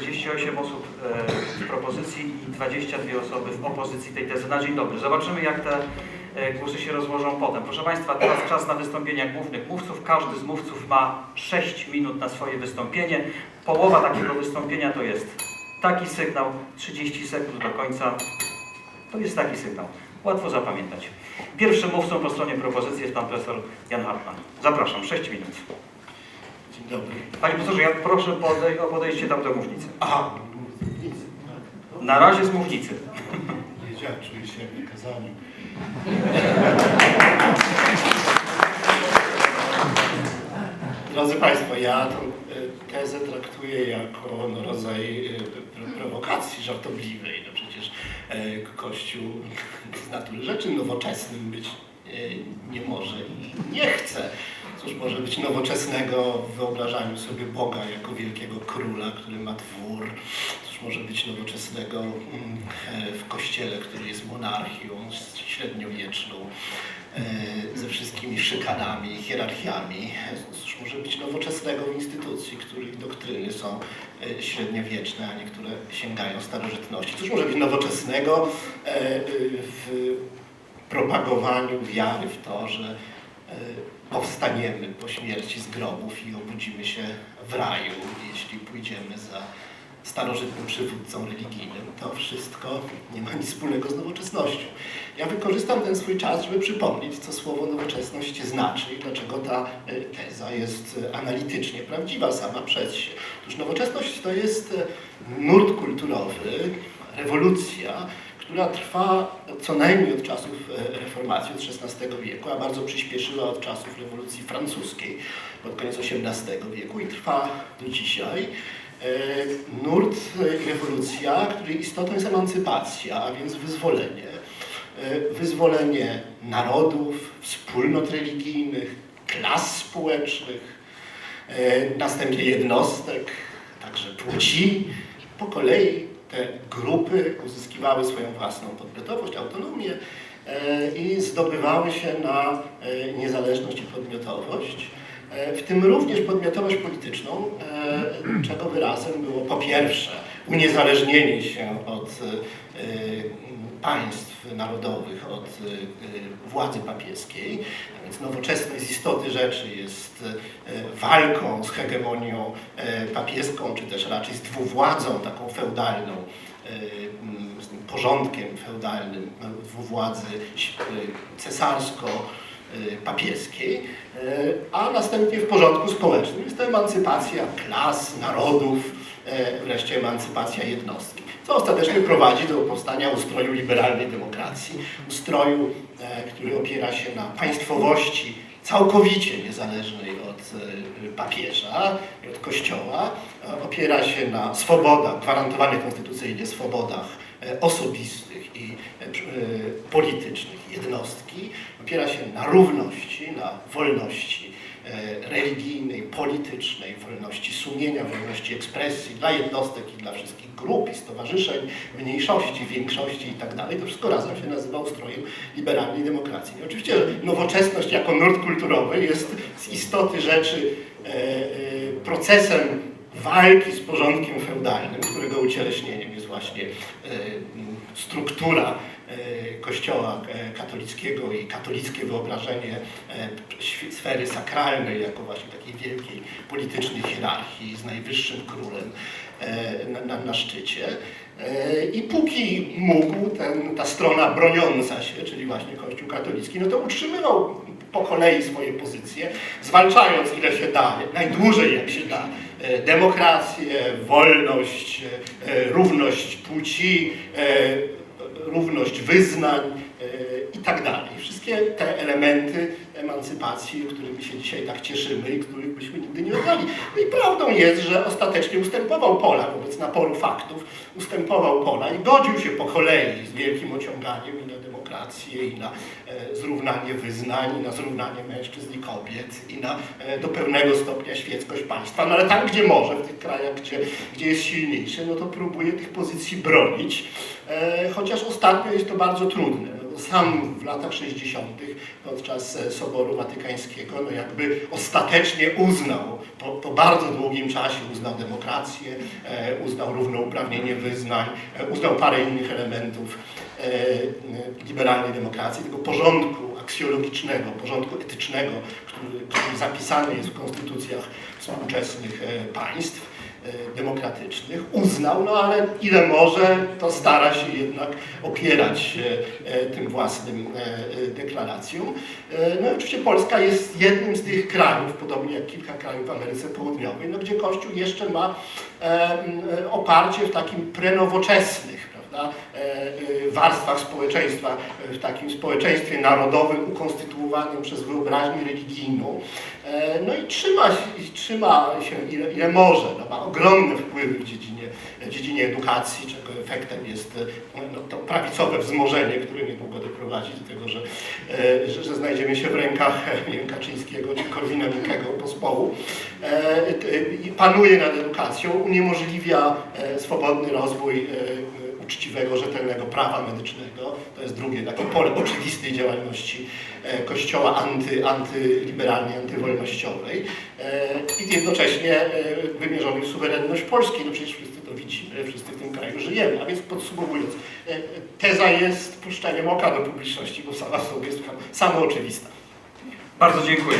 48 osób e, w propozycji i 22 osoby w opozycji tej tezy na dzień dobry. Zobaczymy, jak te e, głosy się rozłożą potem. Proszę Państwa, teraz czas na wystąpienia głównych mówców. Każdy z mówców ma 6 minut na swoje wystąpienie. Połowa takiego wystąpienia to jest taki sygnał, 30 sekund do końca. To jest taki sygnał. Łatwo zapamiętać. Pierwszym mówcą po stronie propozycji jest pan profesor Jan Hartmann. Zapraszam, 6 minut. Dobry. Panie profesorze, ja proszę podej o podejście tam do mównicy. Aha. Na razie z mównicy. Wiedziałem, czuję się jak wykazany. Drodzy Państwo, ja tę e, tezę traktuję jako no, rodzaj e, pro- prowokacji żartobliwej. No przecież e, Kościół z natury rzeczy nowoczesnym być nie może i nie chce. Cóż może być nowoczesnego w wyobrażaniu sobie Boga jako wielkiego króla, który ma dwór? Cóż może być nowoczesnego mm, e, w kościele, który jest monarchią średniowieczną, e, ze wszystkimi szykanami, hierarchiami? Cóż może być nowoczesnego w instytucji, których doktryny są e, średniowieczne, a niektóre sięgają starożytności? Cóż może być nowoczesnego w propagowaniu wiary w to, że powstaniemy po śmierci z grobów i obudzimy się w raju, jeśli pójdziemy za starożytnym przywódcą religijnym. To wszystko nie ma nic wspólnego z nowoczesnością. Ja wykorzystam ten swój czas, żeby przypomnieć, co słowo nowoczesność znaczy i dlaczego ta e, teza jest e, analitycznie prawdziwa sama przez się. Otóż nowoczesność to jest e, nurt kulturowy, rewolucja, która trwa co najmniej od czasów e, reformacji, od XVI wieku, a bardzo przyspieszyła od czasów rewolucji francuskiej pod koniec XVIII wieku i trwa do dzisiaj. E, Nurt e, rewolucja, której istotą jest emancypacja, a więc wyzwolenie. Wyzwolenie narodów, wspólnot religijnych, klas społecznych, następnie jednostek, także płci. Po kolei te grupy uzyskiwały swoją własną podmiotowość, autonomię e, i zdobywały się na e, niezależność i podmiotowość, e, w tym również podmiotowość polityczną, czego wyrazem było po pierwsze uniezależnienie się od państw narodowych, od e, władzy papieskiej, a więc nowoczesność z istoty rzeczy jest e, walką z hegemonią papieską, czy też raczej z dwuwładzą taką feudalną, m, z tym porządkiem feudalnym no, dwuwładzy cesarsko-papieskiej, a następnie w porządku społecznym. Jest to emancypacja klas, narodów, wreszcie emancypacja jednostki. Co ostatecznie prowadzi do powstania ustroju liberalnej demokracji, ustroju, e, który opiera się na państwowości całkowicie niezależnej od e, papieża od kościoła, e, opiera się na swobodach, gwarantowanych konstytucyjnie swobodach e, osobistych i e, e, politycznych jednostki, opiera się na równości, na wolności e, religijnej, politycznej, wolności sumienia, wolności ekspresji dla jednostek i dla wszystkich grup i stowarzyszeń, mniejszości, większości i tak. To wszystko razem się nazywa ustrojem liberalnej demokracji. I oczywiście nowoczesność jako nurt kulturowy jest z istoty rzeczy e, e, procesem walki z porządkiem feudalnym, którego ucieleśnieniem jest właśnie e, struktura e, Kościoła e, katolickiego i katolickie wyobrażenie sfery sakralnej jako właśnie takiej wielkiej politycznej hierarchii z najwyższym królem na, na, szczycie. I póki mógł ten, ta strona broniąca się, czyli właśnie Kościół katolicki, no to utrzymywał po kolei swoje pozycje, zwalczając ile się da, najdłużej jak się da, demokrację, wolność, e, równość płci, e, równość wyznań. e, tak dalej. Wszystkie te elementy emancypacji, którymi się dzisiaj tak cieszymy i których byśmy nigdy nie oddali. No i prawdą jest, że ostatecznie ustępował pola wobec naporu faktów, ustępował pola i godził się po kolei z wielkim ociąganiem i na demokrację, i na e, zrównanie wyznań, i na zrównanie mężczyzn i kobiet, i na e, do pewnego stopnia świeckość państwa. No ale tam, gdzie może, w tych krajach, gdzie, gdzie jest silniejszy, no to próbuje tych pozycji bronić, e, chociaż ostatnio jest to bardzo trudne. Sam w latach 60. podczas e, Soboru Watykańskiego no jakby ostatecznie uznał, po, po bardzo długim czasie uznał demokrację, e, uznał równouprawnienie wyznań, e, uznał parę innych elementów liberalnej demokracji, tego porządku aksjologicznego, porządku etycznego, który, który zapisany jest w konstytucjach współczesnych państw demokratycznych, uznał, no ale ile może, to stara się jednak opierać się e, tym własnym e, deklaracjom. No i oczywiście Polska jest jednym z tych krajów, podobnie jak kilka krajów w Ameryce Południowej, no, gdzie Kościół jeszcze ma oparcie w takim prenowoczesnych, prawda, e, e, warstwach społeczeństwa, e, w takim społeczeństwie narodowym ukonstytuowanym przez wyobraźnię religijną. No i trzyma, trzyma się ile, ile może, no, ma ogromne wpływy w dziedzinie, w dziedzinie edukacji, czego efektem jest no, to prawicowe wzmożenie, które niedługo doprowadzi do tego, że, że, że znajdziemy się w rękach nie wiem, Kaczyńskiego czy Korwina Mikkego pospołu. Panuje nad edukacją, uniemożliwia swobodny rozwój e, uczciwego, rzetelnego prawa medycznego. To jest drugie takie pole oczywistej działalności e, Kościoła anty, antyliberalnej, antywolnościowej e, i jednocześnie e, wymierzony w suwerenność Polski. No przecież wszyscy to widzimy, wszyscy w tym kraju żyjemy. A więc podsumowując, teza jest puszczeniem oka do publiczności, bo sama w sobie jest samo oczywista. Bardzo dziękuję.